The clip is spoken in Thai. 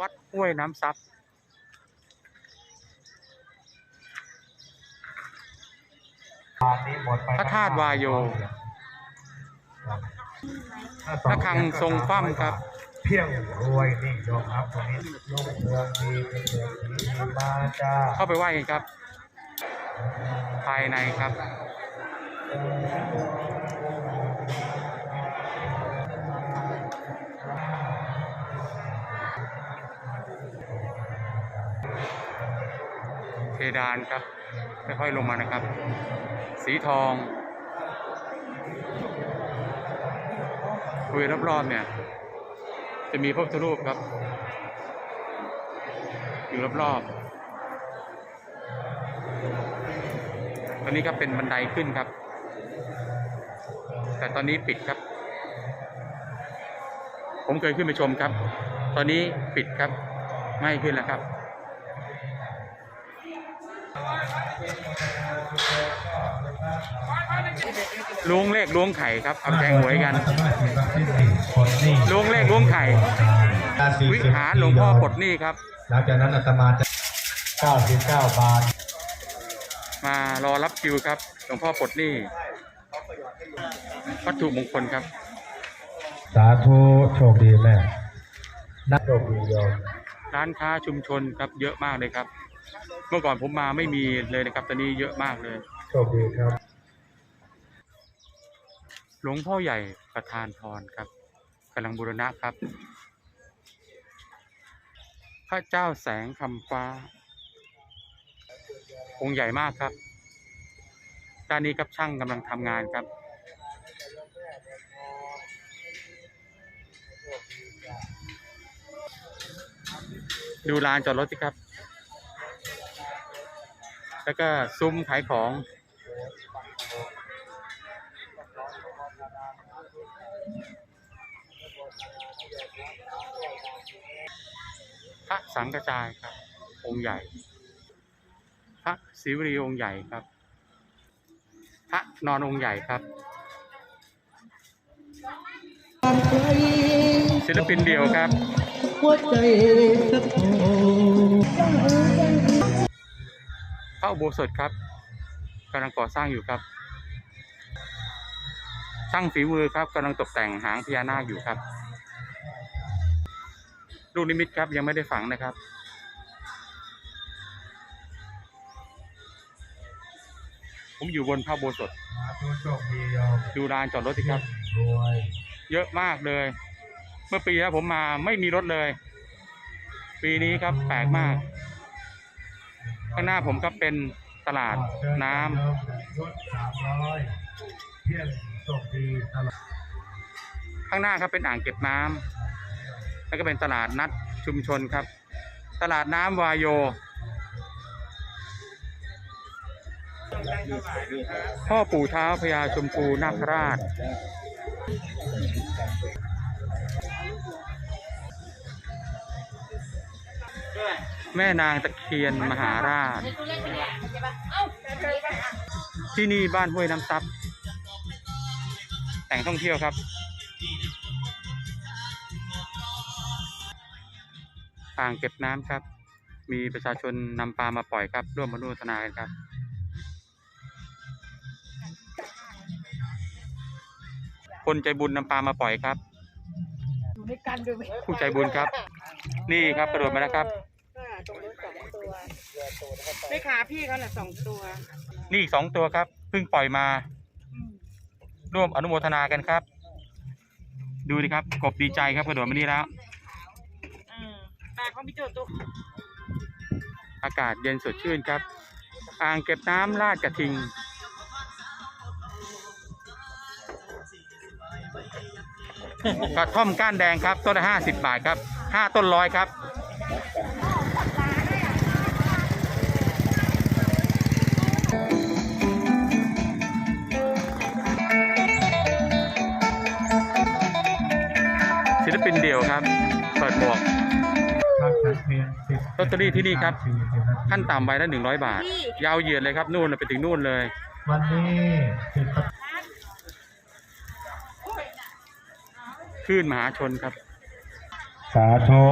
วัดห้วยน้ำซับพระธาตุวายโยระฆังทรงคว่ำครับ เพียงรวยนี่ยอมรับวันนี้ลงเมืองดีเป็นเมืองดีมาจ้าเข้าไปไหว้กันครับ ภายในครับ เพดานครับค่อยๆลงมานะครับ สีทองบริเวณรอบๆเนี่ย จะมีพระพุทธรูปครับอยู่รอบๆตอนนี้ครับเป็นบันไดขึ้นครับ แต่ตอนนี้ปิดครับ ผมเคยขึ้นไปชมครับ ตอนนี้ปิดครับ ไม่ขึ้นแล้วครับ ล้วงเลขล้วงไข่ครับเอาแทงหวยกันล้วงเลขล้วงไข่ วิหารหลวงพ่อปลดหนี้ครับ หลังจากนั้นอาตมาจะ99 บาท มารอรับคิวครับ หลวงพ่อปลดหนี้วัตถุมงคลครับ สาธุโชคดีแม่นักโชคดีโยมร้านค้าชุมชนครับเยอะมากเลยครับ เมื่อก่อนผมมาไม่มีเลยนะครับตอนนี้เยอะมากเลยโชคดีครับ หลวงพ่อใหญ่ประธานพรครับกำลังบูรณะครับ พระเจ้าแสงคำฟ้า องค์ใหญ่มากครับด้านนี้ครับช่างกำลังทำงานครับดูลานจอดรถสิครับ แล้วก็ซุ้มขายของ พระสังกระจายครับ องค์ใหญ่ พระศิวรีองค์ใหญ่ครับ พระนอนองค์ใหญ่ครับศิลปินเดียวครับ หัวใจสักโพระอุโบสถครับกำลังก่อสร้างอยู่ครับช่างฝีมือครับกำลังตกแต่งหางพญานาคอยู่ครับลูกนิมิตครับยังไม่ได้ฝังนะครับ ผมอยู่บนพระอุโบสถสาธุโชคดีโยมดูลานจอดรถสิครับรวยเยอะมากเลย เมื่อปีแล้วผมมาไม่มีรถเลย ปีนี้ครับแปลกมาก ข้างหน้าผมก็เป็นตลาดน้ำข้างหน้าครับเป็นอ่างเก็บน้ำแล้วก็เป็นตลาดนัดชุมชนครับ ตลาดน้ำวายโยพ่อปู่เท้าพญาชมพูนาคราช แม่นางตะเคียนมหาราช ที่นี่บ้านห้วยน้ำซับแต่งท่องเที่ยวครับ อ่างเก็บน้ำครับ มีประชาชนนำปลามาปล่อยครับ ร่วมมนุษนากันครับคนใจบุญนำปลามาปล่อยครับอยู่ในกันดูไหมผู้ใจบุญครับ นี่ครับกระโดดมาแล้วครับ ตรงนู้นสองตัว ไม่ขาพี่เขาแหละสองตัว นี่อีกสองตัวครับเพิ่งปล่อยมาอืมร่วมอนุโมทนากันครับ ดูดิครับ กบดีใจครับกระโดดมานี่แล้วอืมตาเขามีเจอตัวอากาศเย็นสดชื่นครับ อ่างเก็บน้ำลาดกระทิง กระท่อมก้านแดงครับ ต้นละห้าสิบบาทครับห้าต้นร้อยครับ ศิลปินเดี่ยวครับ เปิดหมวกครับฉันเพียงสิบลอตเตอรี่ที่นี่ครับสี่สิบนาทีขั้นต่ำใบละหนึ่งร้อยบาท ยาวเหยียดเลยครับ นู่นไปถึงนู่นเลย วันนี้สิบคลื่นมหาชนครับ สาธุ